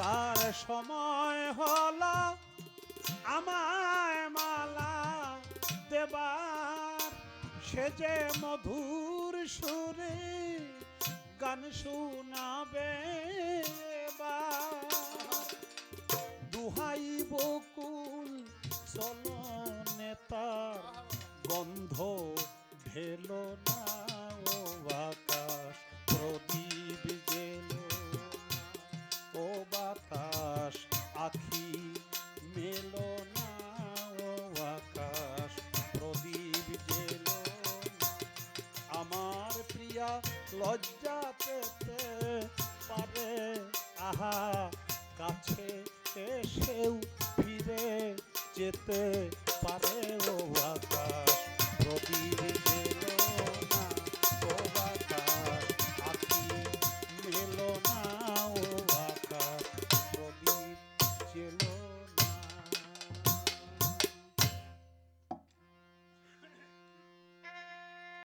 তার সময় হলো আমায় মালা দেবার। সে যে মধুর সুরে গান শোনাবে দুহাই বকুল চলনে তার গন্ধ ঢেল না। প্রিয়া লজ্জা পেতে পারে। আহা কাছে এসেও ফিরে যেতে পারে ও